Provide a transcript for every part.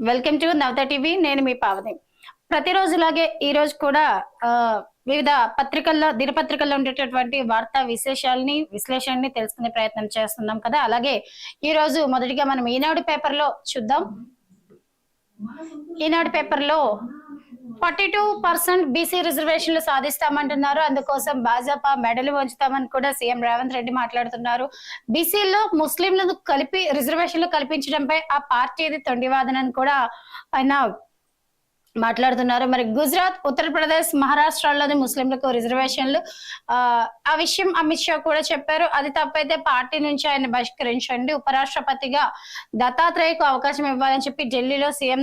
Welcome to Navata TV. నేను మీ పావని. ప్రతిరోజులాగే ఈ రోజు కూడా వివిధ పత్రికల్లో దినపత్రికల్లో ఉండేటటువంటి వార్తా విశేషాలని విశ్లేషణని తెలుసుకునే ప్రయత్నం చేస్తున్నాం కదా. అలాగే ఈ రోజు మొదటిగా మనం ఈనాడు పేపర్లో చూద్దాం. ఈనాడు పేపర్లో ఫార్టీ టూ పర్సెంట్ బీసీ రిజర్వేషన్లు సాధిస్తామంటున్నారు. అందుకోసం భాజపా మెడలు వంచుతామని కూడా సీఎం రేవంత్ రెడ్డి మాట్లాడుతున్నారు. బీసీలో ముస్లింలను కలిపి రిజర్వేషన్లు కల్పించడంపై ఆ పార్టీది తొండివాదనని కూడా ఆయన మాట్లాడుతున్నారు. మరి గుజరాత్ ఉత్తరప్రదేశ్ మహారాష్ట్రలోని ముస్లింలకు రిజర్వేషన్లు ఆ ఆ విషయం అమిత్ షా కూడా చెప్పారు. అది తప్పైతే పార్టీ నుంచి ఆయన బహిష్కరించండి. ఉపరాష్ట్రపతిగా దత్తాత్రేయకు అవకాశం ఇవ్వాలని చెప్పి ఢిల్లీలో సీఎం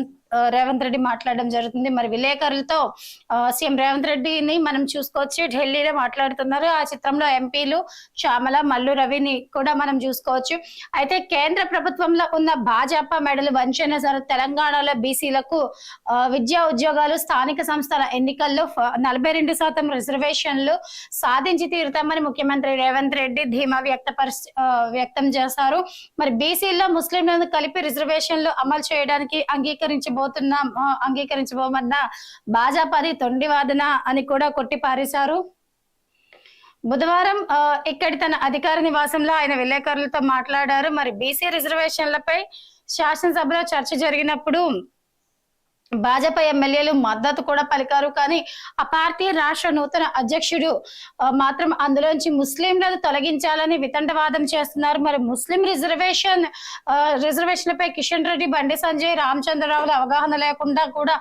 రేవంత్ రెడ్డి మాట్లాడడం జరుగుతుంది. మరి విలేకరులతో సీఎం రేవంత్ రెడ్డిని మనం చూసుకోవచ్చు. ఢిల్లీలో మాట్లాడుతున్నారు. ఆ చిత్రంలో ఎంపీలు శ్యామల మల్లు రవిని కూడా మనం చూసుకోవచ్చు. అయితే కేంద్ర ప్రభుత్వంలో ఉన్న భాజపా మెడలు వంచన సరే తెలంగాణలో బీసీలకు ఆ, విద్యా ఉద్యోగాలు స్థానిక సంస్థల ఎన్నికల్లో నలభై రెండు శాతం రిజర్వేషన్లు సాధించి తీరుతామని ముఖ్యమంత్రి రేవంత్ రెడ్డి ధీమా వ్యక్తపరి వ్యక్తం చేశారు. మరి బీసీల్లో ముస్లింలను కలిపి రిజర్వేషన్లు అమలు చేయడానికి పోతున్నా అంగీకరించబోమన్న భాజపాది తొండి వాదన అని కూడా కొట్టి పారేశారు. బుధవారం ఇక్కడి తన అధికార నివాసంలో ఆయన విలేకరులతో మాట్లాడారు. మరి బీసీ రిజర్వేషన్లపై శాసనసభలో చర్చ జరిగినప్పుడు భాజపా ఎమ్మెల్యేలు మద్దతు కూడా పలికారు. కానీ ఆ పార్టీ రాష్ట్ర నూతన అధ్యక్షుడు మాత్రం అందులోంచి ముస్లింలను తొలగించాలని వితండవాదం చేస్తున్నారు. మరి ముస్లిం రిజర్వేషన్ రిజర్వేషన్లపై కిషన్ రెడ్డి బండి సంజయ్ రామచంద్రరావులు అవగాహన లేకుండా కూడా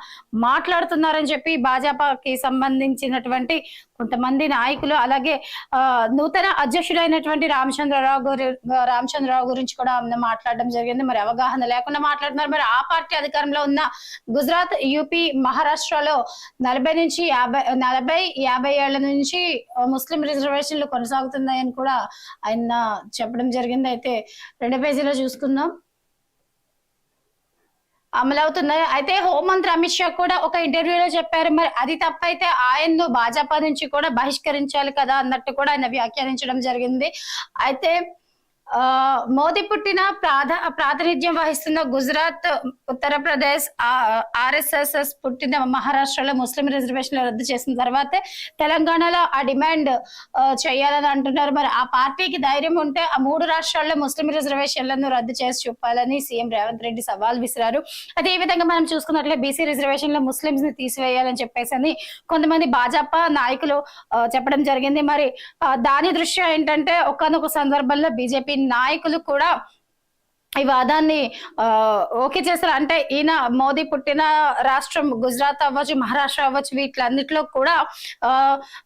మాట్లాడుతున్నారని చెప్పి భాజపాకి సంబంధించినటువంటి కొంతమంది నాయకులు అలాగే ఆ, నూతన అధ్యక్షుడైనటువంటి రామచంద్రరావు గురి రామచంద్రరావు గురించి కూడా మాట్లాడడం జరిగింది. మరి అవగాహన లేకుండా మాట్లాడుతున్నారు. మరి ఆ పార్టీ అధికారంలో ఉన్న గుజరాత్ యూపీ మహారాష్ట్రలో నలభై నుంచి యాభై నలభై యాభై ఏళ్ళ నుంచి ముస్లిం రిజర్వేషన్లు కొనసాగుతున్నాయని కూడా ఆయన చెప్పడం జరిగింది. అయితే రెండు పేజీలో చూసుకుందాం. అమలవుతున్నాయి. అయితే హోంమంత్రి అమిత్ షా కూడా ఒక ఇంటర్వ్యూలో చెప్పారు. మరి అది తప్పైతే ఆయన్ను భాజపా నుంచి కూడా బహిష్కరించాలి కదా అన్నట్టు కూడా ఆయన వ్యాఖ్యానించడం జరిగింది. అయితే మోదీ పుట్టిన ప్రాధా ప్రాతినిధ్యం వహిస్తున్న గుజరాత్ ఉత్తరప్రదేశ్ ఆర్ఎస్ఎస్ఎస్ పుట్టిన మహారాష్ట్రలో ముస్లిం రిజర్వేషన్లు రద్దు చేసిన తర్వాత తెలంగాణలో ఆ డిమాండ్ చేయాలని అంటున్నారు. మరి ఆ పార్టీకి ధైర్యం ఉంటే ఆ మూడు రాష్ట్రాల్లో ముస్లిం రిజర్వేషన్లను రద్దు చేసి చూపాలని సీఎం రేవంత్ రెడ్డి సవాల్ విసిరారు. అదే విధంగా మనం చూసుకున్నట్లే బీసీ రిజర్వేషన్లో ముస్లింస్ని తీసివేయాలని చెప్పేసి అని కొంతమంది భాజపా నాయకులు చెప్పడం జరిగింది. మరి ఆ, దాని దృష్ట్యా ఏంటంటే ఒకనొక సందర్భంలో బీజేపీ నాయకులు కూడా ఈ వాదాన్ని ఓకే చేస్తారు. అంటే ఈయన మోదీ పుట్టిన రాష్ట్రం గుజరాత్ అవ్వచ్చు మహారాష్ట్ర అవ్వచ్చు వీటిలన్నిటిలో కూడా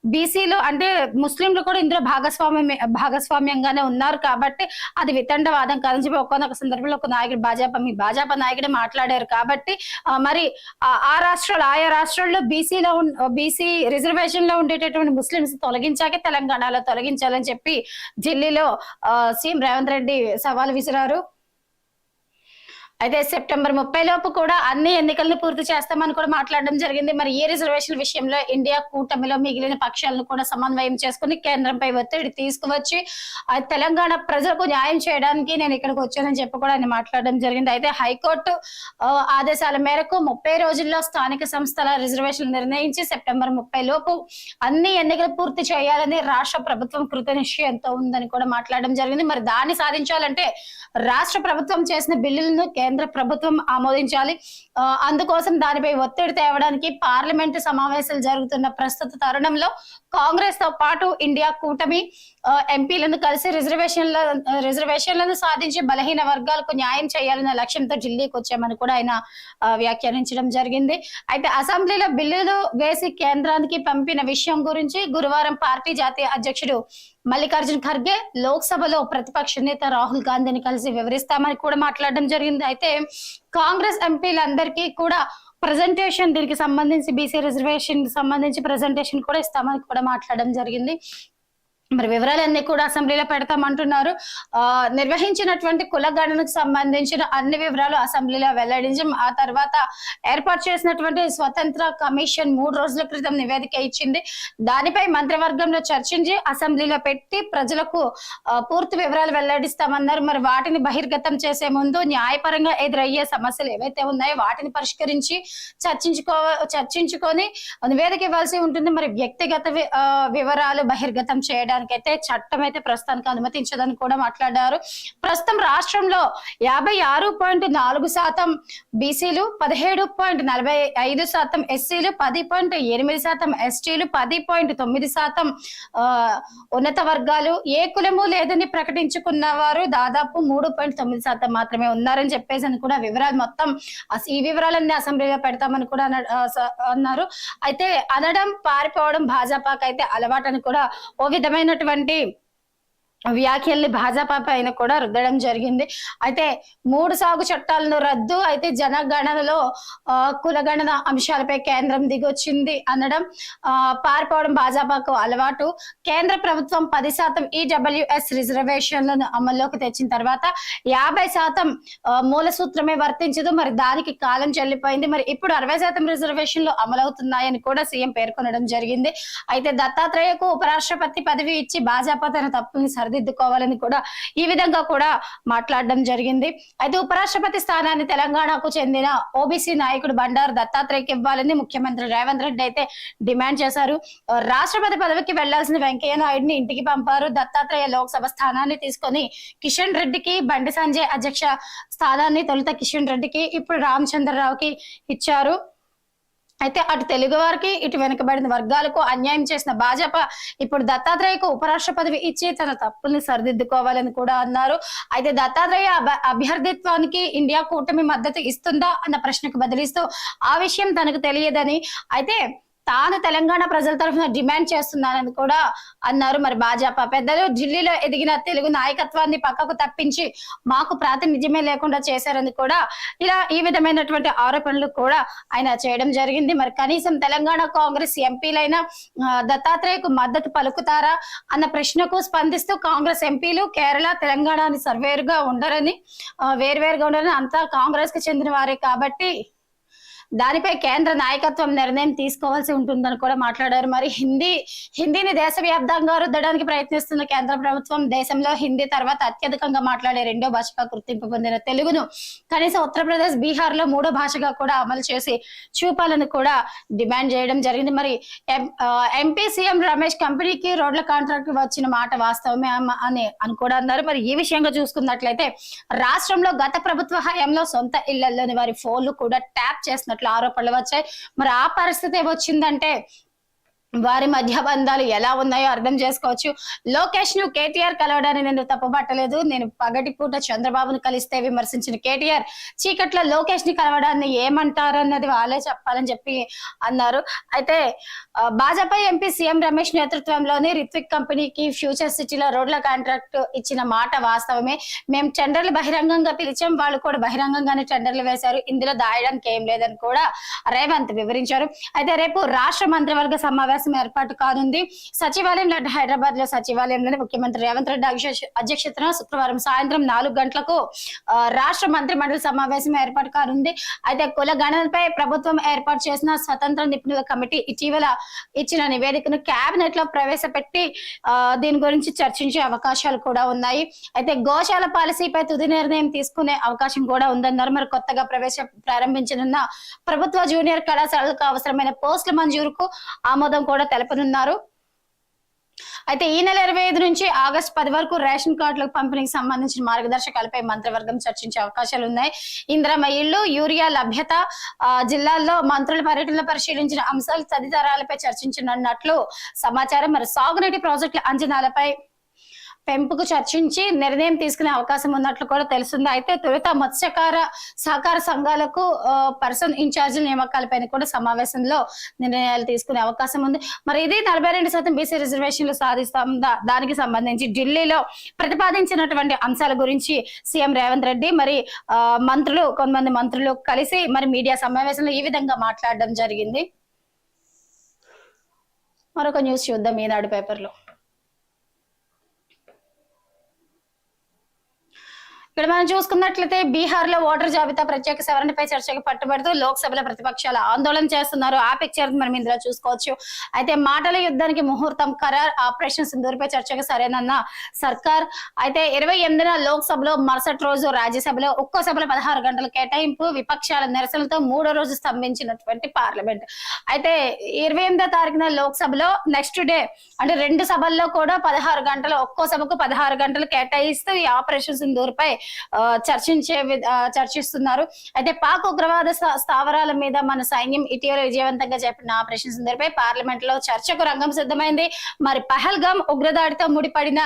బీసీలు అంటే ముస్లింలు కూడా ఇందులో భాగస్వామ్యం భాగస్వామ్యంగానే ఉన్నారు కాబట్టి అది వితండవాదం కాదని చెప్పి ఒక్కొక్క సందర్భంలో ఒక నాయకుడు భాజపా మీ భాజపా నాయకుడే మాట్లాడారు కాబట్టి మరి ఆ- ఆ రాష్ట్రాలు ఆయా రాష్ట్రాల్లో బీసీలో బీసీ రిజర్వేషన్లో ఉండేటటువంటి ముస్లింస్ తొలగించాకే తెలంగాణలో తొలగించాలని చెప్పి ఢిల్లీలో సీఎం రేవంత్ రెడ్డి సవాల్ విసిరారు. అయితే సెప్టెంబర్ ముప్పై లోపు కూడా అన్ని ఎన్నికలను పూర్తి చేస్తామని కూడా మాట్లాడడం జరిగింది. మరి ఈ రిజర్వేషన్ విషయంలో ఇండియా కూటమిలో మిగిలిన పక్షాలను కూడా సమన్వయం చేసుకుని కేంద్రంపై ఒత్తిడి తీసుకువచ్చి తెలంగాణ ప్రజలకు న్యాయం చేయడానికి నేను ఇక్కడికి వచ్చానని చెప్పి కూడా ఆయన మాట్లాడడం జరిగింది. అయితే హైకోర్టు ఆదేశాల మేరకు ముప్పై రోజుల్లో స్థానిక సంస్థల రిజర్వేషన్ నిర్ణయించి సెప్టెంబర్ ముప్పై లోపు అన్ని ఎన్నికలు పూర్తి చేయాలని రాష్ట్ర ప్రభుత్వం కృత నిశ్చయంతో ఉందని కూడా మాట్లాడడం జరిగింది. మరి దాన్ని సాధించాలంటే రాష్ట్ర ప్రభుత్వం చేసిన బిల్లులను కేంద్ర ప్రభుత్వం ఆమోదించాలి. అందుకోసం దానిపై ఒత్తిడి తేవడానికి పార్లమెంటు సమావేశాలు జరుగుతున్న ప్రస్తుత తరుణంలో కాంగ్రెస్తో పాటు ఇండియా కూటమి ఎంపీలను కలిసి రిజర్వేషన్ల రిజర్వేషన్లను సాధించి బలహీన వర్గాలకు న్యాయం చేయాలన్న లక్ష్యంతో ఢిల్లీకి వచ్చామని కూడా ఆయన వ్యాఖ్యానించడం జరిగింది. అయితే అసెంబ్లీలో బిల్లులు వేసి కేంద్రానికి పంపిన విషయం గురించి గురువారం పార్టీ జాతీయ అధ్యక్షుడు మల్లికార్జున్ ఖర్గే లోక్సభలో ప్రతిపక్ష నేత రాహుల్ గాంధీని కలిసి వివరిస్తామని కూడా మాట్లాడడం జరిగింది. అయితే కాంగ్రెస్ ఎంపీలందరికీ కూడా ప్రజెంటేషన్ దీనికి సంబంధించి బీసీ రిజర్వేషన్ సంబంధించి ప్రజెంటేషన్ కూడా ఇస్తామని కూడా మాట్లాడడం జరిగింది. మరి వివరాలన్నీ కూడా అసెంబ్లీలో పెడతామంటున్నారు. ఆ నిర్వహించినటువంటి కుల గణనకు సంబంధించిన అన్ని వివరాలు అసెంబ్లీలో వెల్లడించం ఆ తర్వాత ఏర్పాటు చేసినటువంటి స్వతంత్ర కమిషన్ మూడు రోజుల క్రితం నివేదిక ఇచ్చింది. దానిపై మంత్రివర్గంలో చర్చించి అసెంబ్లీలో పెట్టి ప్రజలకు పూర్తి వివరాలు వెల్లడిస్తామన్నారు. మరి వాటిని బహిర్గతం చేసే ముందు న్యాయపరంగా ఎదురయ్యే సమస్యలు ఏవైతే ఉన్నాయో వాటిని పరిష్కరించి చర్చించుకో చర్చించుకొని నివేదిక ఇవ్వాల్సి ఉంటుంది. మరి వ్యక్తిగత వివరాలు బహిర్గతం చేయడానికి అయితే చట్టం అయితే ప్రస్తుతానికి అనుమతించదని కూడా మాట్లాడారు. ప్రస్తుతం రాష్ట్రంలో యాభై ఆరు పాయింట్ నాలుగు శాతం బీసీలు పదిహేడు పాయింట్ నలభై ఐదు శాతం ఎస్సీలు పది పాయింట్ ఎనిమిది శాతం ఎస్టీలు పది పాయింట్ తొమ్మిది శాతం ఉన్నత వర్గాలు. ఏ కులము లేదని ప్రకటించుకున్న వారు దాదాపు మూడు పాయింట్ తొమ్మిది శాతం మాత్రమే ఉన్నారని చెప్పేసి అని కూడా వివరాలు మొత్తం ఈ వివరాలన్నీ అసెంబ్లీలో పెడతామని కూడా అన్నారు. అయితే అనడం పారిపోవడం భాజపాకి అయితే అని కూడా ఓ ఉన్నటువంటి వ్యాఖ్యల్ని భాజపా పైన కూడా రుద్దడం జరిగింది. అయితే మూడు సాగు చట్టాలను రద్దు అయితే జనగణనలో ఆ, కులగణన అంశాలపై కేంద్రం దిగొచ్చింది అనడం ఆ, పారిపోవడం భాజపాకు అలవాటు. కేంద్ర ప్రభుత్వం పది శాతం ఈడబ్ల్యూఎస్ రిజర్వేషన్లను అమల్లోకి తెచ్చిన తర్వాత యాభై శాతం మూల సూత్రమే వర్తించదు. మరి దానికి కాలం చెల్లిపోయింది. మరి ఇప్పుడు అరవై శాతం రిజర్వేషన్లు అమలవుతున్నాయని కూడా సీఎం పేర్కొనడం జరిగింది. అయితే దత్తాత్రేయకు ఉపరాష్ట్రపతి పదవి ఇచ్చి భాజపా తన తప్పుని సరిదిద్దుకోవాలని కూడా ఈ విధంగా కూడా మాట్లాడడం జరిగింది. అయితే ఉపరాష్ట్రపతి స్థానాన్ని తెలంగాణకు చెందిన ఓబీసీ నాయకుడు బండారు దత్తాత్రేయకి ఇవ్వాలని ముఖ్యమంత్రి రేవంత్ రెడ్డి అయితే డిమాండ్ చేశారు. రాష్ట్రపతి పదవికి వెళ్ళాల్సిన వెంకయ్య నాయుడిని ఇంటికి పంపారు. దత్తాత్రేయ లోక్సభ స్థానాన్ని తీసుకొని కిషన్ రెడ్డికి బండి సంజయ్ అధ్యక్ష స్థానాన్ని తొలుత కిషన్ రెడ్డికి ఇప్పుడు రామచంద్రరావుకి ఇచ్చారు. అయితే అటు తెలుగు వారికి ఇటు వెనుకబడిన వర్గాలకు అన్యాయం చేసిన భాజపా ఇప్పుడు దత్తాత్రేయకు ఉపరాష్ట్ర పదవి ఇచ్చి తన తప్పుల్ని సరిదిద్దుకోవాలని కూడా అన్నారు. అయితే దత్తాత్రేయ అభ్యర్థిత్వానికి ఇండియా కూటమి మద్దతు ఇస్తుందా అన్న ప్రశ్నకు బదిలిస్తూ ఆ విషయం తనకు తెలియదని. అయితే తాను తెలంగాణ ప్రజల తరఫున డిమాండ్ చేస్తున్నానని కూడా అన్నారు మరి భాజపా పెద్దలు. ఢిల్లీలో ఎదిగిన తెలుగు నాయకత్వాన్ని పక్కకు తప్పించి మాకు ప్రాతినిధ్యమే లేకుండా చేశారని కూడా ఇలా ఈ విధమైనటువంటి ఆరోపణలు కూడా ఆయన చేయడం జరిగింది. మరి కనీసం తెలంగాణ కాంగ్రెస్ ఎంపీలైన దత్తాత్రేయకు మద్దతు పలుకుతారా అన్న ప్రశ్నకు స్పందిస్తూ కాంగ్రెస్ ఎంపీలు కేరళ తెలంగాణ అని సర్వేరుగా ఉండరని వేరువేరుగా ఉండరని అంతా కాంగ్రెస్కి చెందిన వారే కాబట్టి దానిపై కేంద్ర నాయకత్వం నిర్ణయం తీసుకోవాల్సి ఉంటుందని కూడా మాట్లాడారు. మరి హిందీ హిందీని దేశవ్యాప్తంగా రుద్దడానికి ప్రయత్నిస్తున్న కేంద్ర ప్రభుత్వం దేశంలో హిందీ తర్వాత అత్యధికంగా మాట్లాడే రెండో భాషగా గుర్తింపు పొందిన తెలుగును కనీసం ఉత్తరప్రదేశ్ బీహార్లో మూడో భాషగా కూడా అమలు చేసి చూపాలని కూడా డిమాండ్ చేయడం జరిగింది. మరి ఎం- ఆ, ఎంపీ సీఎం రమేష్ కంపెనీకి రోడ్ల కాంట్రాక్ట్ వచ్చిన మాట వాస్తవమే అమ్మ అని అని కూడా అన్నారు. మరి ఈ విషయంగా చూసుకున్నట్లయితే రాష్ట్రంలో గత ప్రభుత్వ హయాంలో సొంత ఇళ్ళలోని వారి ఫోన్లు కూడా ట్యాప్ చేసినట్లు ఆరోపణలు వచ్చాయి. మరి ఆ పరిస్థితి వచ్చిందంటే వారి మధ్య బంధాలు ఎలా ఉన్నాయో అర్థం చేసుకోవచ్చు. లోకేష్ను కేటీఆర్ కలవడాన్ని నేను తప్పబట్టలేదు నేను పగటి పూట చంద్రబాబును కలిస్తే విమర్శించిన కేటీఆర్ చీకట్లో లోకేష్ని కలవడాన్ని ఏమంటారు అన్నది వాళ్ళే చెప్పాలని చెప్పి అన్నారు. అయితే భాజపా ఎంపీ సీఎం రమేష్ నేతృత్వంలోని రిత్విక్ కంపెనీకి ఫ్యూచర్ సిటీలో రోడ్ల కాంట్రాక్ట్ ఇచ్చిన మాట వాస్తవమే. మేము టెండర్లు బహిరంగంగా పిలిచాం. వాళ్ళు కూడా బహిరంగంగానే టెండర్లు వేశారు. ఇందులో దాయడానికి ఏం లేదని కూడా రేవంత్ వివరించారు. అయితే రేపు రాష్ట్ర మంత్రివర్గ సమావేశం ఏర్పాటు కానుంది. సచివాలయం హైదరాబాద్లో సచివాలయంలోని ముఖ్యమంత్రి రేవంత్ రెడ్డి అధ్యక్షతన శుక్రవారం సాయంత్రం నాలుగు గంటలకు రాష్ట్ర మంత్రి మండలి సమావేశం ఏర్పాటు కానుంది. అయితే కుల గణనపై ప్రభుత్వం ఏర్పాటు చేసిన స్వతంత్ర నిపుణుల కమిటీ ఇటీవల ఇచ్చిన నివేదికను కేబినెట్లో ప్రవేశపెట్టి దీని గురించి చర్చించే అవకాశాలు కూడా ఉన్నాయి. అయితే గోశాల పాలసీపై తుది నిర్ణయం తీసుకునే అవకాశం కూడా ఉందన్నారు. మరి కొత్తగా ప్రవేశ ప్రారంభించనున్న ప్రభుత్వ జూనియర్ కళాశాలలకు అవసరమైన పోస్టుల మంజూరుకు ఆమోదం కూడా తెలపనున్నారు. అయితే ఈ నెల ఇరవై ఐదు నుంచి ఆగస్టు పది వరకు రేషన్ కార్డులకు పంపిణీకి సంబంధించిన మార్గదర్శకాలపై మంత్రివర్గం చర్చించే అవకాశాలు ఉన్నాయి. ఇందిరమ్మ ఇళ్ళు యూరియా లభ్యత జిల్లాల్లో మంత్రుల పర్యటనలో పరిశీలించిన అంశాలు తదితరాలపై చర్చించనున్నట్లు సమాచారం. మరి సాగునీటి ప్రాజెక్టుల అంచనాలపై పెంపుకు చర్చించి నిర్ణయం తీసుకునే అవకాశం ఉన్నట్లు కూడా తెలుస్తుంది. అయితే తొలుత మత్స్యకార సహకార సంఘాలకు పర్సన్ ఇన్ఛార్జ్ నియామకాలపైన కూడా సమావేశంలో నిర్ణయాలు తీసుకునే అవకాశం ఉంది. మరి ఇది నలభై రెండు శాతం బీసీ రిజర్వేషన్లు సాధిస్తుందా దానికి సంబంధించి ఢిల్లీలో ప్రతిపాదించినటువంటి అంశాల గురించి సీఎం రేవంత్ రెడ్డి మరి మంత్రులు కొంతమంది మంత్రులు కలిసి మరి మీడియా సమావేశంలో ఈ విధంగా మాట్లాడడం జరిగింది. మరొక న్యూస్ చూద్దాం ఈనాడు పేపర్లో. ఇక్కడ మనం చూసుకున్నట్లయితే బీహార్లో ఓటర్ జాబితా ప్రత్యేక సవరణపై చర్చకు పట్టుబడుతూ లోక్సభలో ప్రతిపక్షాలు ఆందోళన చేస్తున్నారు. ఆ పిక్చర్ మనం ఇందులో చూసుకోవచ్చు. అయితే మాటల యుద్ధానికి ముహూర్తం ఖరార్ ఆపరేషన్ సింధూర్పై చర్చకు సరేనన్న సర్కార్. అయితే ఇరవై ఎనిమిదిన లోక్సభలో మరుసటి రోజు రాజ్యసభలో ఒక్కో సభలో పదహారు గంటల కేటాయింపు విపక్షాల నిరసనలతో మూడో రోజు స్తంభించినటువంటి పార్లమెంట్. అయితే ఇరవై ఎనిమిదో తారీఖున లోక్సభలో నెక్స్ట్ డే అంటే రెండు సభల్లో కూడా పదహారు గంటలు ఒక్కో సభకు పదహారు గంటలు కేటాయిస్తూ ఈ ఆపరేషన్ సింధూర్ పై చర్చించే వి- చర్చిస్తున్నారు. అయితే పాక్ ఉగ్రవాద స్థావరాల మీద మన సైన్యం ఇటీవల విజయవంతంగా చేపట్టిన ఆపరేషన్ సింధూర్ పార్లమెంట్లో చర్చకు రంగం సిద్ధమైంది. మరి పహల్గాం ఉగ్రదాడితో ముడిపడిన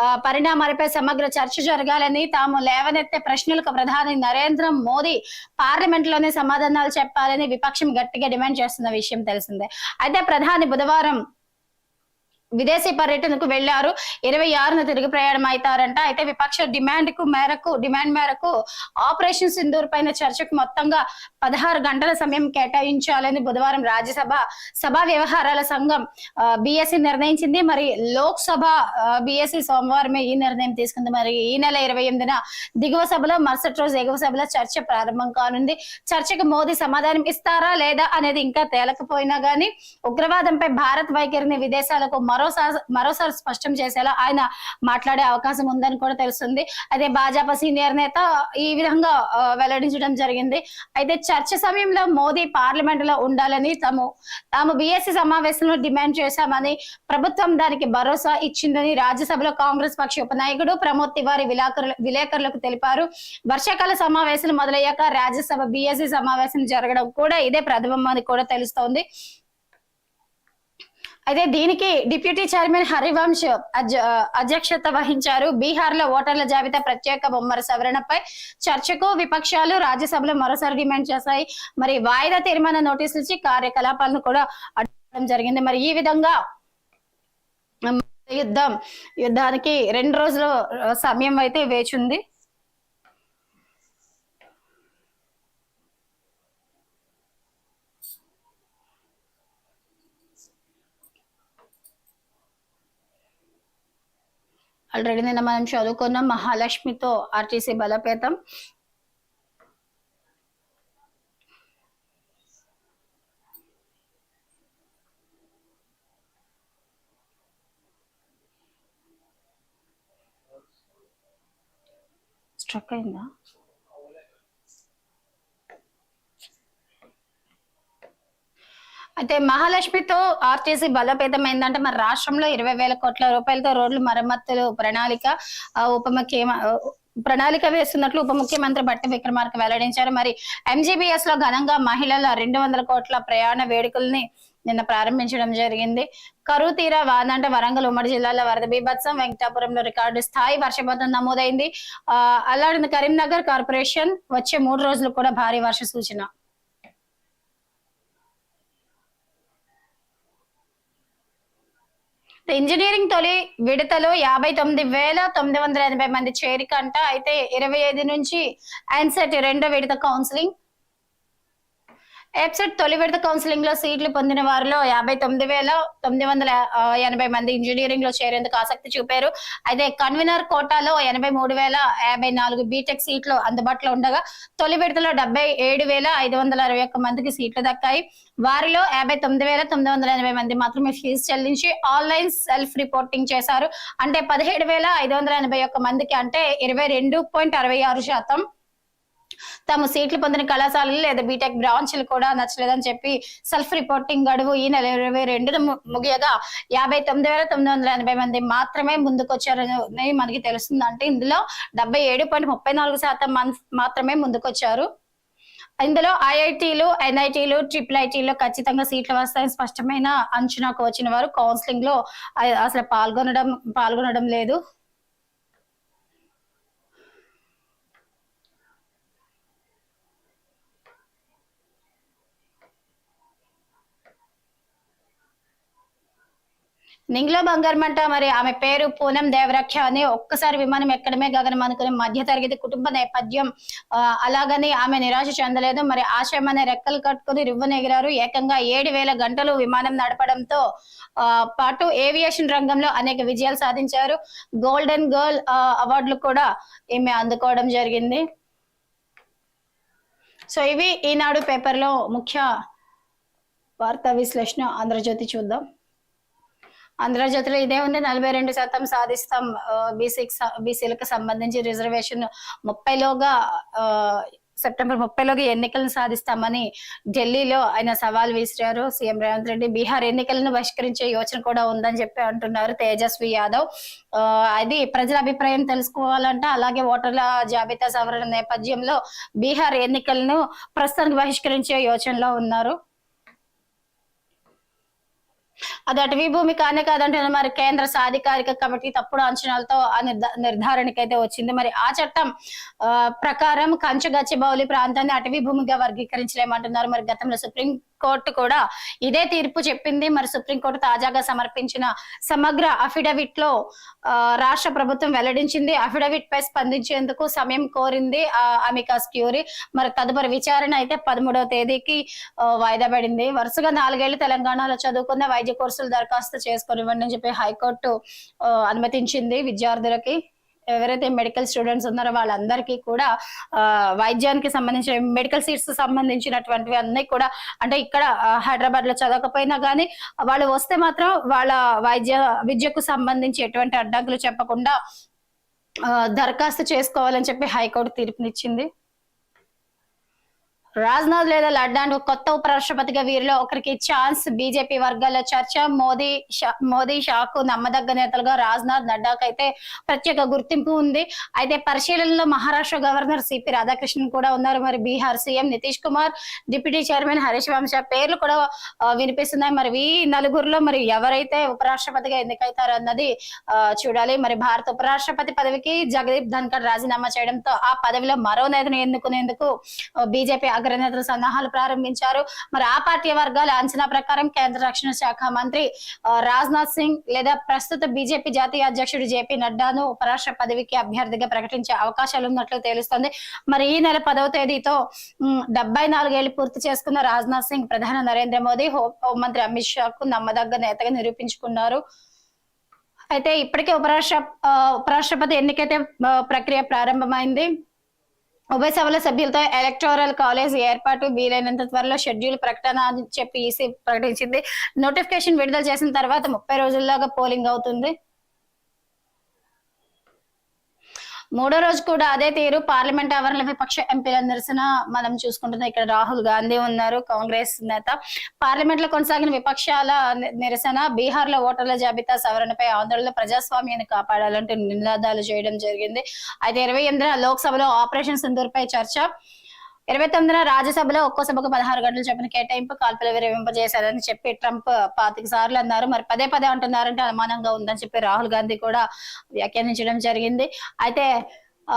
ఆ, పరిణామాలపై సమగ్ర చర్చ జరగాలని తాము లేవనెత్తే ప్రశ్నలకు ప్రధాని నరేంద్ర మోదీ పార్లమెంట్లోనే సమాధానాలు చెప్పాలని విపక్షం గట్టిగా డిమాండ్ చేస్తున్న విషయం తెలిసిందే. అయితే ప్రధాని బుధవారం విదేశీ పర్యటనకు వెళ్ళారు ఇరవై ఆరున తిరిగి ప్రయాణం అవుతారంట అయితే విపక్ష డిమాండ్కు మేరకు డిమాండ్ మేరకు ఆపరేషన్ సింధూర్ పైన చర్చకు మొత్తంగా పదహారు గంటల సమయం కేటాయించాలని బుధవారం రాజ్యసభ సభా వ్యవహారాల సంఘం బిఎస్సి నిర్ణయించింది. మరి లోక్ సభ బిఎస్సి సోమవారమే ఈ నిర్ణయం తీసుకుంది. మరి ఈ నెల ఇరవై ఎనిమిదిన దిగువ సభలో మరుసటి రోజు ఎగువ సభలో చర్చ ప్రారంభం కానుంది. చర్చకు మోదీ సమాధానం ఇస్తారా లేదా అనేది ఇంకా తేలకపోయినా గానీ ఉగ్రవాదంపై భారత్ వైఖరిని విదేశాలకు మరోసారి మరోసారి స్పష్టం చేసేలా ఆయన మాట్లాడే అవకాశం ఉందని కూడా తెలుస్తుంది. అయితే భాజపా సీనియర్ నేత ఈ విధంగా వెల్లడించడం జరిగింది. అయితే చర్చ సమయంలో మోదీ పార్లమెంట్లో ఉండాలని తాము తాము బిఎస్సి సమావేశంలో డిమాండ్ చేశామని ప్రభుత్వం దానికి భరోసా ఇచ్చిందని రాజ్యసభలో కాంగ్రెస్ పక్ష ఉపనాయకుడు ప్రమోద్ తివారి విలేకరుల విలేకరులకు తెలిపారు. వర్షాకాల సమావేశం మొదలయ్యాక రాజ్యసభ బిఎస్సి సమావేశం జరగడం కూడా ఇదే ప్రథమం అని కూడా తెలుస్తోంది. అయితే దీనికి డిప్యూటీ చైర్మన్ హరివంశ్ అధ్య- అధ్యక్షత వహించారు. బీహార్లో ఓటర్ల జాబితా ప్రత్యేక బొమ్మర సవరణపై చర్చకు విపక్షాలు రాజ్యసభలో మరోసారి డిమాండ్ చేశాయి. మరి వాయిదా తీర్మాన నోటీసులు ఇచ్చి కార్యకలాపాలను కూడా అడ్డుకోవడం జరిగింది. మరి ఈ విధంగా యుద్ధం యుద్ధానికి రెండు రోజుల సమయం అయితే వేచుంది ఆల్రెడీ నిన్న మనం చదువుకున్న మహాలక్ష్మితో ఆర్టీసీ బలపేతం. స్ట్రక్ అయిందా? అయితే మహాలక్ష్మితో ఆర్టీసీ బలోపేతమైందంటే ఏంటంటే మన రాష్ట్రంలో ఇరవై వేల కోట్ల రూపాయలతో రోడ్లు మరమ్మతులు ప్రణాళిక ఉప ముఖ్య ప్రణాళిక వేస్తున్నట్లు ఉప ముఖ్యమంత్రి బట్టి విక్రమార్క వెల్లడించారు. మరి ఎంజీబీఎస్లో ఘనంగా మహిళల రెండు వందల కోట్ల ప్రయాణ వేడుకల్ని నిన్న ప్రారంభించడం జరిగింది. కరువు తీరా వాన అంటే వరంగల్ ఉమ్మడి జిల్లాలో వరద బీభత్సం వెంకటాపురంలో రికార్డు స్థాయి వర్షపాతం నమోదైంది. ఆ అలాంటి కరీంనగర్ కార్పొరేషన్ వచ్చే మూడు రోజులు కూడా భారీ వర్ష సూచన. ఇంజనీరింగ్ తొలి విడతలో యాభై తొమ్మిది వేల తొమ్మిది వందల ఎనభై మంది చేరికంట అయితే ఇరవై ఐదు నుంచి ఎన్సెట్ రెండో విడత కౌన్సిలింగ్ ఎప్సెట్ తొలి విడత కౌన్సిలింగ్లో సీట్లు పొందిన వారిలో యాభై తొమ్మిది వేల తొమ్మిది వందల ఎనభై మంది ఇంజనీరింగ్లో చేరేందుకు ఆసక్తి చూపారు. అయితే కన్వీనర్ కోటాలో ఎనభై మూడు వేల యాభై నాలుగు బీటెక్ సీట్లు అందుబాటులో ఉండగా తొలి విడతలో డెబ్బై ఏడు వేల ఐదు వందల అరవై ఒక్క మందికి సీట్లు దక్కాయి. వారిలో యాభై తొమ్మిది వేల తొమ్మిది వందల ఎనభై మంది మాత్రమే ఫీజు చెల్లించి ఆన్లైన్ సెల్ఫ్ రిపోర్టింగ్ చేశారు. అంటే పదిహేడు వేల ఐదు వందల ఎనభై ఒక్క మందికి అంటే ఇరవై రెండు పాయింట్ అరవై ఆరు శాతం తాము సీట్లు పొందిన కళాశాలలు లేదా బీటెక్ బ్రాంచ్లు కూడా నచ్చలేదని చెప్పి సెల్ఫ్ రిపోర్టింగ్ గడువు ఈ నెల ఇరవై రెండున ముగియగా యాభై తొమ్మిది వేల తొమ్మిది వందల ఎనభై మంది మాత్రమే ముందుకొచ్చారని మనకి తెలుస్తుంది. అంటే ఇందులో డెబ్బై ఏడు పాయింట్ ముప్పై నాలుగు శాతం మన్- మాత్రమే ముందుకొచ్చారు. ఇందులో ఐఐటీలు ఎన్ఐటీలు ట్రిపుల్ ఐటీలో ఖచ్చితంగా సీట్లు వస్తాయని స్పష్టమైన అంచనాకు వచ్చిన వారు కౌన్సిలింగ్లో అసలు పాల్గొనడం పాల్గొనడం లేదు. నింగ్లో బంగారమంట మరి. ఆమె పేరు పూనం దేవరక్ష అని ఒక్కసారి విమానం ఎక్కడమే గగనం అనుకుని మధ్య తరగతి కుటుంబ నేపథ్యం అలాగని ఆమె నిరాశ చెందలేదు. మరి ఆశయం అనే రెక్కలు కట్టుకుని రివ్వనెగిరారు. ఏకంగా ఏడు వేల గంటలు విమానం నడపడంతో పాటు ఏవియేషన్ రంగంలో అనేక విజయాలు సాధించారు. గోల్డెన్ గర్ల్ అవార్డులు కూడా ఈమె అందుకోవడం జరిగింది. సో ఇవి ఈనాడు పేపర్లో ముఖ్య వార్తా విశ్లేషణ. ఆంధ్రజ్యోతి చూద్దాం. ఆంధ్రజ్యోతిలో ఇదే ఉంది. నలభై రెండు శాతం సాధిస్తాం. బీసీకి బీసీలకు సంబంధించి రిజర్వేషన్ ముప్పైలోగా ఆ, సెప్టెంబర్ ముప్పైలోగా ఎన్నికలను సాధిస్తామని ఢిల్లీలో ఆయన సవాల్ విసిరారు. సీఎం రేవంత్ రెడ్డి బీహార్ ఎన్నికలను బహిష్కరించే యోచన కూడా ఉందని చెప్పి అంటున్నారు తేజస్వి యాదవ్. ఆ, అది ప్రజల అభిప్రాయం తెలుసుకోవాలంటే. అలాగే ఓటర్ల జాబితా సవరణ నేపథ్యంలో బీహార్ ఎన్నికలను ప్రస్తుతానికి బహిష్కరించే యోచనలో ఉన్నారు. అది అటవీ భూమి కానే కాదంటే మరి కేంద్ర సాధికారిక కమిటీ తప్పుడు అంచనాలతో ఆ నిర్ధారణకైతే వచ్చింది. మరి ఆ చట్టం ఆ, ప్రకారం కంచగచ్చిబౌలి ప్రాంతాన్ని అటవీ భూమిగా వర్గీకరించలేమంటున్నారు. మరి గతంలో సుప్రీం కోర్టు కూడా ఇదే తీర్పు చెప్పింది. మరి సుప్రీంకోర్టు తాజాగా సమర్పించిన సమగ్ర అఫిడవిట్లో ఆ, రాష్ట్ర ప్రభుత్వం వెల్లడించింది. అఫిడవిట్ పై స్పందించేందుకు సమయం కోరింది అమికాస్ క్యూరీ. మరి తదుపరి విచారణ అయితే పదమూడవ తేదీకి వాయిదా పడింది. వరుసగా నాలుగేళ్ళు తెలంగాణలో చదువుకున్న వైద్య కోర్సులు దరఖాస్తు చేసుకొనివ్వండి అని చెప్పి హైకోర్టు అనుమతించింది విద్యార్థులకి. ఎవరైతే మెడికల్ స్టూడెంట్స్ ఉన్నారో వాళ్ళందరికీ కూడా వైద్యానికి సంబంధించిన మెడికల్ సీట్స్ సంబంధించినటువంటివి అన్నీ కూడా అంటే ఇక్కడ హైదరాబాద్లో చదవకపోయినా కానీ వాళ్ళు వస్తే మాత్రం వాళ్ళ వైద్య విద్యకు సంబంధించి ఎటువంటి అడ్డంకులు చెప్పకుండా దరఖాస్తు చేసుకోవాలని చెప్పి హైకోర్టు తీర్పునిచ్చింది. రాజ్నాథ్ లేదా లడ్డాను కొత్త ఉపరాష్ట్రపతిగా వీరిలో ఒకరికి ఛాన్స్ బీజేపీ వర్గాల చర్చ. మోదీ షా- మోదీ షాకు నమ్మదగ్గ నేతలుగా రాజ్నాథ్ నడ్డాకు అయితే ప్రత్యేక గుర్తింపు ఉంది. అయితే పరిశీలనలో మహారాష్ట్ర గవర్నర్ సిపి రాధాకృష్ణన్ కూడా ఉన్నారు. మరి Bihar CM Nitish Kumar deputy chairman Harivansh పేర్లు కూడా వినిపిస్తున్నాయి. మరి ఈ నలుగురిలో మరి ఎవరైతే ఉపరాష్ట్రపతిగా ఎన్నికైతారో అన్నది చూడాలి. మరి భారత ఉపరాష్ట్రపతి పదవికి జగదీప్ ధన్కర్ రాజీనామా చేయడంతో ఆ పదవిలో మరో నేతను ఎన్నుకునేందుకు బీజేపీ అగ్రనేతలు సన్నాహాలు ప్రారంభించారు. మరి ఆ పార్టీ వర్గాల అంచనా ప్రకారం కేంద్ర రక్షణ శాఖ మంత్రి రాజ్నాథ్ సింగ్ లేదా ప్రస్తుత బీజేపీ జాతీయ అధ్యక్షుడు జేపీ నడ్డాను ఉపరాష్ట్ర పదవికి అభ్యర్థిగా ప్రకటించే అవకాశాలు ఉన్నట్లు తెలుస్తోంది. మరి ఈ నెల పదవ తేదీతో డెబ్బై నాలుగేళ్ళు పూర్తి చేసుకున్న రాజ్నాథ్ సింగ్ ప్రధాని నరేంద్ర మోదీ హోంమంత్రి అమిత్ షాకు నమ్మదగ్గ నేతగా నిరూపించుకున్నారు. అయితే ఇప్పటికే ఉపరాష్ట్ర ఉపరాష్ట్రపతి ఎన్నికైతే ప్రక్రియ ప్రారంభమైంది ఉభయ సభల సభ్యులతో ఎలక్టోరల్ కాలేజ్ ఏర్పాటు వీలైనంత త్వరలో షెడ్యూల్ ప్రకటన అని చెప్పి ఈసీ ప్రకటించింది. నోటిఫికేషన్ విడుదల చేసిన తర్వాత ముప్పై రోజుల్లోగా పోలింగ్ అవుతుంది. మూడో రోజు కూడా అదే తీరు. పార్లమెంట్ ఆవరణ విపక్ష ఎంపీల నిరసన మనం చూసుకుంటున్నాం. ఇక్కడ రాహుల్ గాంధీ ఉన్నారు కాంగ్రెస్ నేత. పార్లమెంట్లో కొనసాగిన విపక్షాల నిరసన బీహార్లో ఓటర్ల జాబితా సవరణపై ఆందోళన ప్రజాస్వామ్యాన్ని కాపాడాలంటూ నినాదాలు చేయడం జరిగింది. అయితే ఇరవై ఎనిమిదిన లోక్సభలో ఆపరేషన్ సింధూర్ పై చర్చ. ఇరవై తొమ్మిదిన రాజ్యసభలో ఒక్కో సభకు పదహారు గంటలు చెప్పిన కేటాయింపు కాల్పులు విరమింపజేశారని చెప్పి ట్రంప్ పాతిక సార్లు అన్నారు. మరి పదే పదే అంటున్నారంటే అనుమానంగా ఉందని చెప్పి రాహుల్ గాంధీ కూడా వ్యాఖ్యానించడం జరిగింది. అయితే ఆ,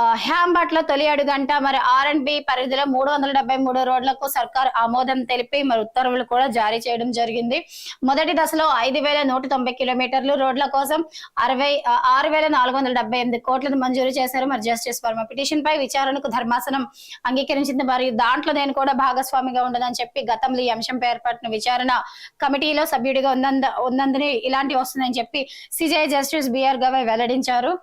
లో తొలి అడుగంట మరి ఆర్ అండ్ బి పరిధిలో మూడు వందల డెబ్బై మూడు రోడ్లకు సర్కార్ ఆమోదం తెలిపి మరి ఉత్తర్వులు కూడా జారీ చేయడం జరిగింది. మొదటి దశలో ఐదు వేల నూట తొంభై కిలోమీటర్లు రోడ్ల కోసం అరవై ఆరు వేల నాలుగు వందల డెబ్బై ఎనిమిది కోట్లను మంజూరు చేశారు. మరి జస్టిస్ వర్మ పిటిషన్ పై విచారణకు ధర్మాసనం అంగీకరించింది. మరి దాంట్లో నేను కూడా భాగస్వామిగా ఉండదని చెప్పి గతంలో ఈ అంశంపై ఏర్పడిన విచారణ కమిటీలో సభ్యుడిగా ఉన్నంద ఉన్నందుని ఇలాంటివి వస్తుందని చెప్పి సిజే జస్టిస్ బిఆర్ గవై వెల్లడించారు.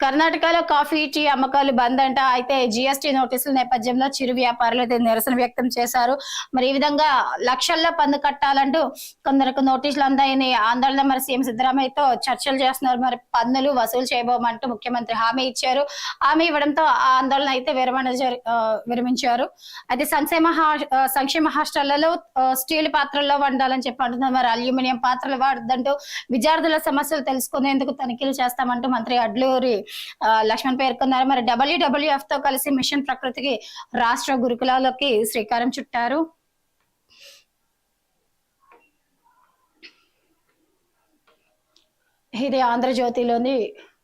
కర్ణాటకలో కాఫీ టీ అమ్మకాలు బంద్ అంట. అయితే జిఎస్టీ నోటీసుల నేపథ్యంలో చిరు వ్యాపారులు అయితే నిరసన వ్యక్తం చేశారు. మరి ఈ విధంగా లక్షల్లో పన్ను కట్టాలంటూ కొందరికి నోటీసులు అందాయని ఆందోళన. మరి సీఎం సిద్ధరామయ్యతో చర్చలు చేస్తున్నారు. మరి పన్నులు వసూలు చేయబోమంటూ ముఖ్యమంత్రి హామీ ఇచ్చారు. హామీ ఇవ్వడంతో ఆ ఆందోళన అయితే విరమణ విరమించారు. అయితే సంక్షేమ సంక్షేమ హాస్టళ్ళలో స్టీల్ పాత్రల్లో వండాలని చెప్పి అంటున్నారు. మరి అల్యూమినియం పాత్రలు వాడద్దంటూ విద్యార్థుల సమస్యలు తెలుసుకునేందుకు తనిఖీలు చేస్తామంటూ మంత్రి అడ్లూరి లక్ష్మణ్ పేర్కొన్నారు. మరి డబ్ల్యూడబ్ల్యూఎఫ్తో కలిసి మిషన్ ప్రకృతికి రాష్ట్ర గురుకులాలకి శ్రీకారం చుట్టారు. ఇది ఆంధ్రజ్యోతిలోని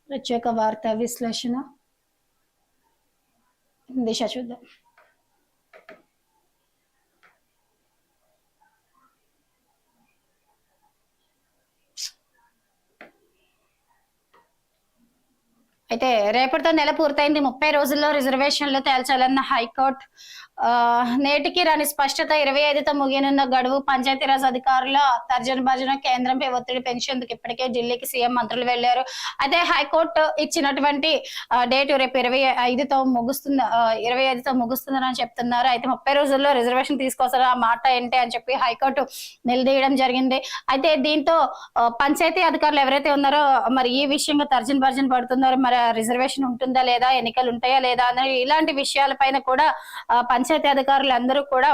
ప్రత్యేక వార్తా విశ్లేషణ. దిశ చూద్దాం. అయితే రేపటితో నెల పూర్తయింది. ముప్పై రోజుల్లో రిజర్వేషన్లు తేల్చాలన్న హైకోర్టు నేటికి రాని స్పష్టత ఇరవై ఐదుతో ముగియనున్న గడువు పంచాయతీరాజ్ అధికారుల తర్జన భర్జన కేంద్రంపై ఒత్తిడి పెంచేందుకు ఇప్పటికే ఢిల్లీకి సీఎం మంత్రులు వెళ్ళారు అయితే హైకోర్టు ఇచ్చినటువంటి డేట్ రేపు ఇరవై ఐదుతో ముగుస్తుంది ఇరవై ఐదుతో ముగుస్తుందని చెప్తున్నారు. అయితే ముప్పై రోజుల్లో రిజర్వేషన్ తీసుకొస్తారు ఆ మాట ఏంటి అని చెప్పి హైకోర్టు నిలదీయడం జరిగింది. అయితే దీంతో పంచాయతీ అధికారులు ఎవరైతే ఉన్నారో మరి ఈ విషయంగా తర్జన భర్జన పడుతున్నారో. మరి రిజర్వేషన్ ఉంటుందా లేదా? ఎన్నికలు ఉంటాయా లేదా? అని ఇలాంటి విషయాలపైన కూడా పంచాయతీ పంచాయతీ అధికారులు అందరూ కూడా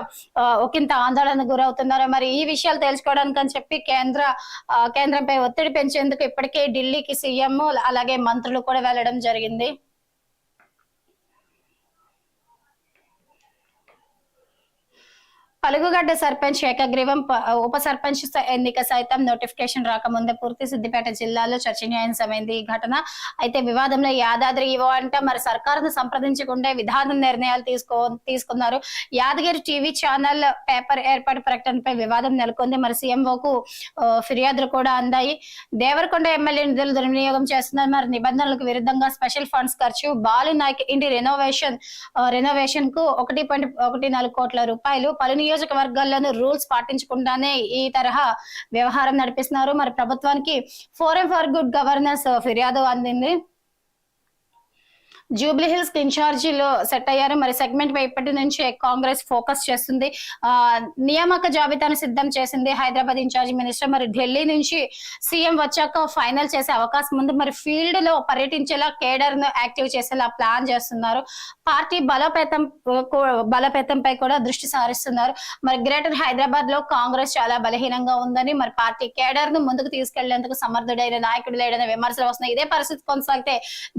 ఒకంత ఆందోళనకు గురవుతున్నారు. మరి ఈ విషయాలు తెలుసుకోవడానికి అని చెప్పి కేంద్ర ఆ, కేంద్రంపై ఒత్తిడి పెంచేందుకు ఇప్పటికే ఢిల్లీకి సీఎం అలాగే మంత్రులు కూడా వెళ్ళడం జరిగింది. పలుగుగడ్డ సర్పంచ్ ఏకగ్రీవం ఉప సర్పంచ్ ఎన్నిక సైతం నోటిఫికేషన్ రాకముందే పూర్తి సిద్దిపేట జిల్లాలో చర్చనీయాంశమైంది ఈ ఘటన. అయితే వివాదంలో యాదాద్రి ఇవో అంట మరి సర్కారును సంప్రదించకుండా విధాన నిర్ణయాలు తీసుకో తీసుకున్నారు. యాదగిరి టీవీ ఛానల్ పేపర్ ఏర్పాటు ప్రకటనపై వివాదం నెలకొంది. మరి సీఎంఓకు ఫిర్యాదులు కూడా అందాయి. దేవరకొండ ఎమ్మెల్యే నిధులు దుర్వినియోగం చేస్తున్నారు. మరి నిబంధనలకు విరుద్ధంగా స్పెషల్ ఫండ్స్ ఖర్చు బాలు నాయక్ ఇంటి రెనోవేషన్ రెనోవేషన్కు ఒకటి పాయింట్ ఒకటి నాలుగు కోట్ల రూపాయలు పలు నియోజకవర్గాల్లోనూ రూల్స్ పాటించకుండానే ఈ తరహా వ్యవహారం నడిపిస్తున్నారు. మరి ప్రభుత్వానికి ఫోరం ఫర్ గుడ్ గవర్నెన్స్ ఫిర్యాదు అందింది. జూబ్లీహిల్స్ ఇన్ఛార్జీలో సెట్ అయ్యారు. మరి సెగ్మెంట్ పై ఇప్పటి నుంచి కాంగ్రెస్ ఫోకస్ చేస్తుంది. ఆ నియామక జాబితాను సిద్ధం చేసింది హైదరాబాద్ ఇన్ఛార్జి మినిస్టర్. మరి ఢిల్లీ నుంచి సీఎం వచ్చాక ఫైనల్ చేసే అవకాశం ఉంది. మరి ఫీల్డ్లో పర్యటించేలా కేడర్ను యాక్టివ్ చేసేలా ప్లాన్ చేస్తున్నారు. పార్టీ బలోపేతం బలోపేతంపై కూడా దృష్టి సారిస్తున్నారు. మరి గ్రేటర్ హైదరాబాద్లో కాంగ్రెస్ చాలా బలహీనంగా ఉందని మరి పార్టీ కేడర్ను ముందుకు తీసుకెళ్ళేందుకు సమర్థుడైన నాయకుడు లేడని విమర్శలు వస్తున్నాయి. ఇదే పరిస్థితి కొనసాగితే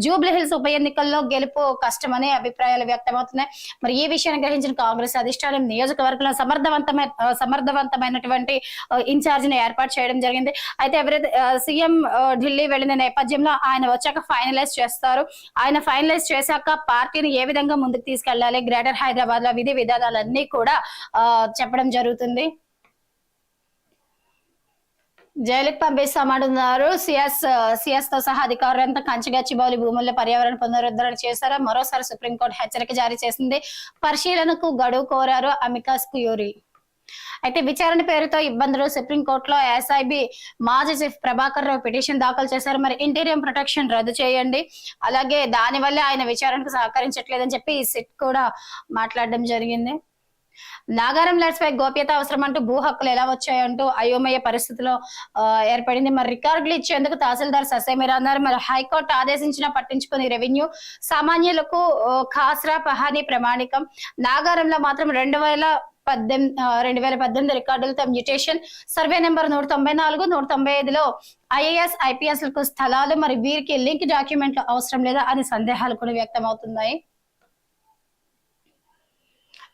జూబ్లీహిల్స్ ఉప ఎన్నికల్లో గెలుపు కష్టమనే అభిప్రాయాలు వ్యక్తమవుతున్నాయి. మరి ఈ విషయాన్ని గ్రహించిన కాంగ్రెస్ అధిష్టానం నియోజకవర్గంలో సమర్థవంతమైన సమర్థవంతమైనటువంటి ఇన్ఛార్జ్ని ఏర్పాటు చేయడం జరిగింది. అయితే ఎవరైతే సీఎం ఢిల్లీ వెళ్ళిన నేపథ్యంలో ఆయన వచ్చాక ఫైనలైజ్ చేస్తారు. ఆయన ఫైనలైజ్ చేశాక పార్టీని ఏ విధంగా ముందుకు తీసుకెళ్ళాలి గ్రేటర్ హైదరాబాద్లో విధి విధానాలన్నీ కూడా చెప్పడం జరుగుతుంది. జైలుకి పంపిస్తామంటున్నారు. సిఎస్ సిఎస్తో సహా అధికారులంతా కంచిగచ్చిబౌలి భూముల్లో పర్యావరణ పునరుద్ధరణ చేశారా. మరోసారి సుప్రీంకోర్టు హెచ్చరిక జారీ చేసింది. పరిశీలనకు గడువు కోరారు అమికాస్ కుయూరి. అయితే విచారణ పేరుతో ఇబ్బందులు సుప్రీంకోర్టులో ఎస్ఐబి మాజీ చీఫ్ ప్రభాకర్ రావు పిటిషన్ దాఖలు చేశారు. మరి ఇంటీరియం ప్రొటెక్షన్ రద్దు చేయండి. అలాగే దానివల్లే ఆయన విచారణకు సహకరించట్లేదని చెప్పి ఈ సిట్ కూడా మాట్లాడడం జరిగింది. నాగారం ల్యాడ్స్ పై గోప్యత అవసరం అంటూ భూ హక్కులు ఎలా వచ్చాయంటూ అయోమయ పరిస్థితిలో ఏర్పడింది. మరి రికార్డులు ఇచ్చేందుకు తహసీల్దార్ ససేమిరా అన్నారు. మరి హైకోర్టు ఆదేశించిన పట్టించుకుని రెవెన్యూ సామాన్యులకు ఖాస్రా పహానీ ప్రమాణికం. నాగారంలో మాత్రం రెండు వేల పద్దెనిమిది రెండు వేల పద్దెనిమిది రికార్డులతో మ్యూటేషన్. సర్వే నెంబర్ నూట తొంభై నాలుగు నూట తొంభై ఐదులో ఐఏఎస్ ఐపీఎస్లకు స్థలాలు మరి వీరికి లింక్ డాక్యుమెంట్లు అవసరం లేదా అని సందేహాలు కూడా వ్యక్తం అవుతున్నాయి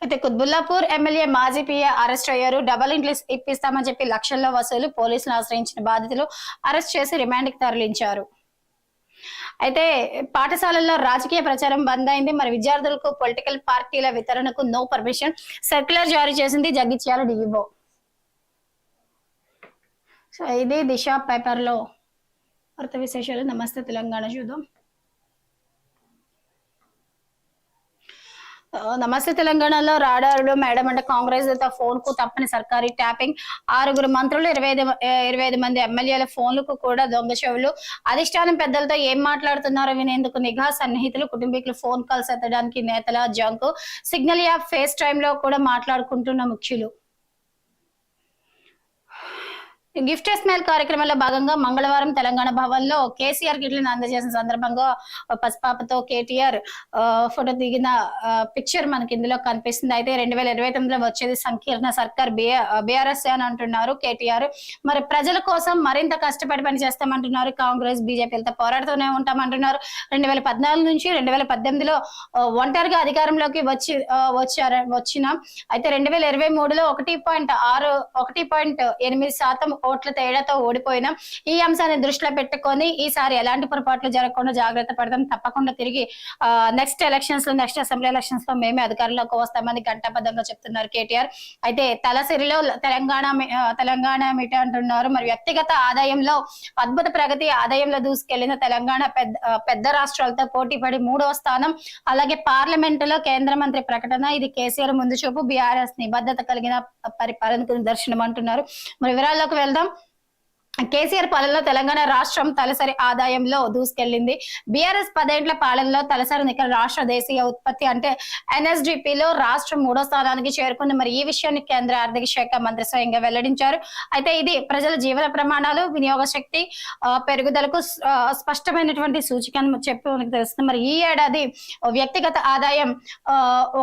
అయితే కుత్బుల్లాపూర్ ఎమ్మెల్యే మాజీ పిఏ అరెస్ట్ అయ్యారు. డబల్ ఇంట్లు ఇప్పిస్తామని చెప్పి లక్షల్లో వసూలు పోలీసులు ఆశ్రయించిన బాధితులు అరెస్ట్ చేసి రిమాండ్కి తరలించారు. అయితే పాఠశాలల్లో రాజకీయ ప్రచారం బంద్ అయింది. మరి విద్యార్థులకు పొలిటికల్ పార్టీల వితరణకు నో పర్మిషన్ సర్క్యులర్ జారీ చేసింది జగిత్యాల డిఇఓ సో ఇది దిశ పేపర్లో వార్త విశేషాలు. నమస్తే తెలంగాణ చూద్దాం. నమస్తే తెలంగాణలో రాడారులు మేడం అంటే కాంగ్రెస్ ఫోన్కు తప్పని సర్కారీ ట్యాపింగ్. ఆరుగురు మంత్రులు ఇరవై ఐదు ఇరవై ఐదు మంది ఎమ్మెల్యేల ఫోన్లకు కూడా దొంగ చెవులు. అధిష్టానం పెద్దలతో ఏం మాట్లాడుతున్నారో వినేందుకు నిఘా సన్నిహితులు కుటుంబీకులు ఫోన్ కాల్స్ ఎత్తడానికి నేతల జంక్. సిగ్నల్ యాప్ ఫేస్ టైమ్లో కూడా మాట్లాడుకుంటున్న ముఖ్యులు. గిఫ్ట్ స్మైల్ కార్యక్రమంలో భాగంగా మంగళవారం తెలంగాణ భవన్లో కేసీఆర్ గిట్లను అందజేసిన సందర్భంగా పసిపాపతో కేటీఆర్ ఆ, ఫోటో దిగిన పిక్చర్ మనకి ఇందులో కనిపిస్తుంది. అయితే రెండు వేల ఇరవై తొమ్మిదిలో వచ్చేది సంకీర్ణ సర్కార్ బీఆర్ఎస్ అని అంటున్నారు కేటీఆర్. మరి ప్రజల కోసం మరింత కష్టపడి పని చేస్తామంటున్నారు కాంగ్రెస్ బీజేపీలతో పోరాడుతూనే ఉంటామంటున్నారు. రెండు వేల పద్నాలుగు నుంచి రెండు వేల పద్దెనిమిదిలో ఒంటరిగా అధికారంలోకి వచ్చి వచ్చారు వచ్చిన. అయితే రెండు వేల ఇరవై మూడులో ఒకటి పాయింట్ ఆరు ఒకటి పాయింట్ ఎనిమిది శాతం ఓట్ల తేడాతో ఓడిపోయినాం ఈ అంశాన్ని దృష్టిలో పెట్టుకొని ఈసారి ఎలాంటి పొరపాట్లు జరగకుండా జాగ్రత్త పడదాం. తప్పకుండా తిరిగి నెక్స్ట్ ఎలక్షన్స్లో నెక్స్ట్ అసెంబ్లీ ఎలక్షన్స్లో మేమే అధికారంలోకి వస్తామని గంటాబద్ధంగా చెప్తున్నారు కేటీఆర్. అయితే తలసిరిలో తెలంగాణ తెలంగాణ మీట అంటున్నారు. మరి వ్యక్తిగత ఆదాయంలో అద్భుత ప్రగతి ఆదాయంలో దూసుకెళ్ళిన తెలంగాణ పెద్ద పెద్ద రాష్ట్రాలతో పోటీ పడి మూడవ స్థానం. అలాగే పార్లమెంట్లో కేంద్ర మంత్రి ప్రకటన ఇది కేసీఆర్ ముందు చూపు బీఆర్ఎస్ నిబద్ధత కలిగిన పరిపాలనకు దర్శనం అంటున్నారు మరి వివరాల్లోకి వెళ్దాం. командам కేసీఆర్ పాలనలో తెలంగాణ రాష్ట్రం తలసరి ఆదాయంలో దూసుకెళ్ళింది బీఆర్ఎస్ పదేండ్ల పాలనలో తలసరి నికర రాష్ట్ర దేశీయ ఉత్పత్తి అంటే ఎన్ఎస్డిపిలో లో రాష్ట్రం మూడో స్థానానికి చేరుకుంది. మరి ఈ విషయాన్ని కేంద్ర ఆర్థిక శాఖ మంత్రి స్వయంగా వెల్లడించారు. అయితే ఇది ప్రజల జీవన ప్రమాణాలు వినియోగ శక్తి పెరుగుదలకు స్పష్టమైనటువంటి సూచిక అని చెప్పి మనకు తెలుస్తుంది. మరి ఈ ఏడాది వ్యక్తిగత ఆదాయం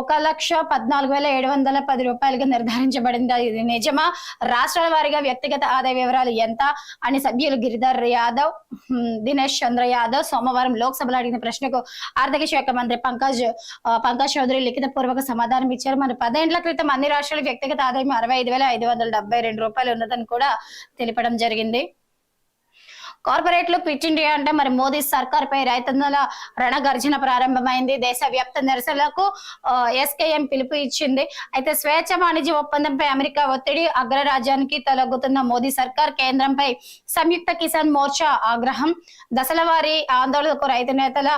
ఒక లక్ష పద్నాలుగు వేల ఏడు వందల పది రూపాయలుగా నిర్ధారించబడింది. ఇది నిజమా? రాష్ట్రాల వారీగా వ్యక్తిగత ఆదాయ వివరాలు ఎంత? అని సభ్యులు గిరిధర్ యాదవ్ దినేష్ చంద్ర యాదవ్ సోమవారం లోక్సభలో అడిగిన ప్రశ్నకు ఆర్థిక శాఖ మంత్రి పంకజ్ పంకజ్ చౌదరి లిఖిత పూర్వక సమాధానం ఇచ్చారు. మరి పదేండ్ల క్రితం అన్ని రాష్ట్రాల వ్యక్తిగత ఆదాయం అరవై ఐదు వేల ఐదు వందల డెబ్బై రెండు రూపాయలు ఉన్నదని కూడా తెలిపడం జరిగింది. కార్పొరేట్లు క్విట్ ఇండియా అంటే మరి మోదీ సర్కార్ పై రైతన్నుల రణగర్జన ప్రారంభమైంది. దేశవ్యాప్త నిరసనలకు ఎస్కేఎం పిలుపు ఇచ్చింది. అయితే స్వేచ్ఛ వాణిజ్య ఒప్పందంపై అమెరికా ఒత్తిడి అగ్రరాజ్యానికి తొలగుతున్న మోదీ సర్కార్ కేంద్రంపై సంయుక్త కిసాన్ మోర్చా ఆగ్రహం దశల వారీ ఆందోళనకు రైతు నేతల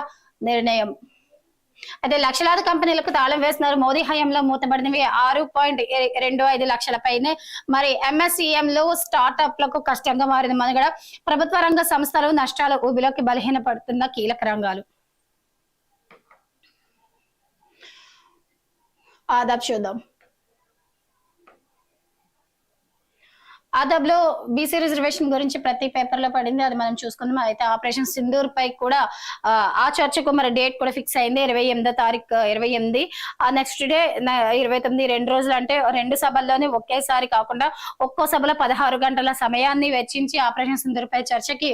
నిర్ణయం. అయితే లక్షలాది కంపెనీలకు తాళం వేస్తున్నారు. మోదీ హయాంలో మూతబడినవి ఆరు పాయింట్ రెండు ఐదు లక్షల పైనే. మరి ఎంఎస్ఈఎంలు లో లకు కష్టంగా మారింది. మనగడ ప్రభుత్వ రంగ సంస్థలు నష్టాల ఊబిలోకి బలహీనపడుతున్న కీలక రంగాలు. ఆదాబ్ చూద్దాం. ఆదాబ్లో బీసీ రిజర్వేషన్ గురించి ప్రతి పేపర్లో పడింది అది మనం చూసుకుందాం. అయితే ఆపరేషన్ సింధూర్ పై కూడా ఆ, చర్చకు మరి డేట్ కూడా ఫిక్స్ అయింది ఇరవై ఎనిమిదో తారీఖు ఇరవై ఎనిమిది. ఆ నెక్స్ట్ డే ఇరవై తొమ్మిది రెండు రోజులు అంటే రెండు సభల్లోనే ఒకేసారి కాకుండా ఒక్కో సభలో పదహారు గంటల సమయాన్ని వెచ్చించి ఆపరేషన్ సింధూర్ పై చర్చకి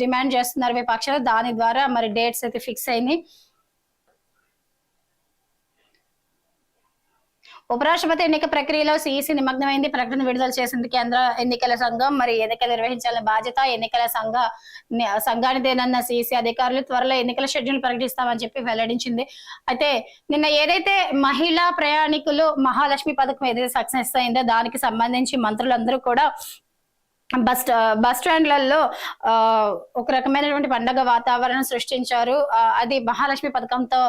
డిమాండ్ చేస్తున్నారు విపక్షాలు. దాని ద్వారా మరి డేట్స్ అయితే ఫిక్స్ అయినాయి. ఉపరాష్ట్రపతి ఎన్నిక ప్రక్రియలో సిఈసి నిమగ్నమైంది. ప్రకటన విడుదల చేసింది కేంద్ర ఎన్నికల సంఘం. మరి ఎన్నికలు నిర్వహించాలని బాధ్యత ఎన్నికల సంఘ సంఘానిదేనన్న సిఈసి అధికారులు త్వరలో ఎన్నికల షెడ్యూల్ ప్రకటిస్తామని చెప్పి వెల్లడించింది. అయితే నిన్న ఏదైతే మహిళా ప్రయాణికులు మహాలక్ష్మి పథకం ఏదైతే సక్సెస్ అయిందో దానికి సంబంధించి మంత్రులందరూ కూడా బస్ బస్ స్టాండ్లలో ఒక రకమైనటువంటి పండగ వాతావరణం సృష్టించారు. అది మహాలక్ష్మి పథకంతో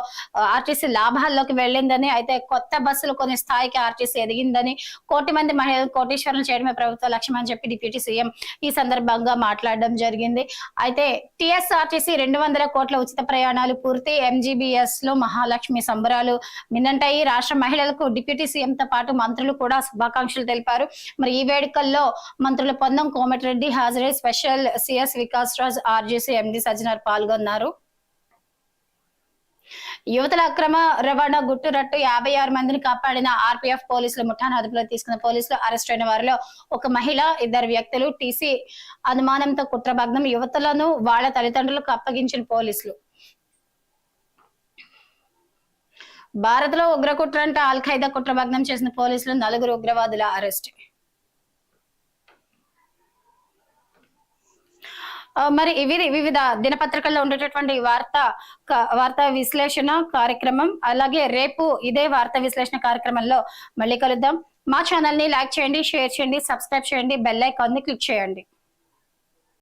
ఆర్టీసీ లాభాల్లోకి వెళ్ళిందని అయితే కొత్త బస్సులు కొన్ని స్థాయికి ఆర్టీసీ ఎదిగిందని కోటి మంది మహిళలు కోటీశ్వరం చేయడమే ప్రభుత్వ లక్ష్యం అని చెప్పి డిప్యూటీ సీఎం ఈ సందర్భంగా మాట్లాడడం జరిగింది. అయితే టిఎస్ఆర్టీసీ రెండు వందల కోట్ల ఉచిత ప్రయాణాలు పూర్తి ఎంజీబీఎస్లో మహాలక్ష్మి సంబరాలు నిన్నంటాయి రాష్ట్ర మహిళలకు డిప్యూటీ సీఎం తో పాటు మంత్రులు కూడా శుభాకాంక్షలు తెలిపారు. మరి ఈ వేడుకల్లో మంత్రులు పొందం కోమటిరెడ్డి హాజరై special CS Vikas Raj RTC MD Sajjanar పాల్గొన్నారు. యువతల అక్రమ రవాణా గుట్టురట్టు యాభై ఆరు మందిని కాపాడిన ఆర్పీఎఫ్ పోలీసులు ముఠాను అదుపులో తీసుకున్న పోలీసులు అరెస్ట్ అయిన వారిలో ఒక మహిళ ఇద్దరు వ్యక్తులు టీసీ అనుమానంతో కుట్రభగ్నం యువతలను వాళ్ళ తల్లిదండ్రులకు అప్పగించిన పోలీసులు. భారత్లో ఉగ్రకుట్ర అంటే అల్ ఖైదా కుట్రభగ్నం చేసిన పోలీసులు నలుగురు ఉగ్రవాదుల అరెస్ట్. మరి ఇవి వివిధ దినపత్రికల్లో ఉండేటటువంటి వార్త వార్తా విశ్లేషణ కార్యక్రమం అలాగే రేపు ఇదే వార్తా విశ్లేషణ కార్యక్రమంలో మళ్ళీ కలుద్దాం. మా ఛానల్ని లైక్ చేయండి షేర్ చేయండి సబ్స్క్రైబ్ చేయండి బెల్ ఐకాన్ని క్లిక్ చేయండి.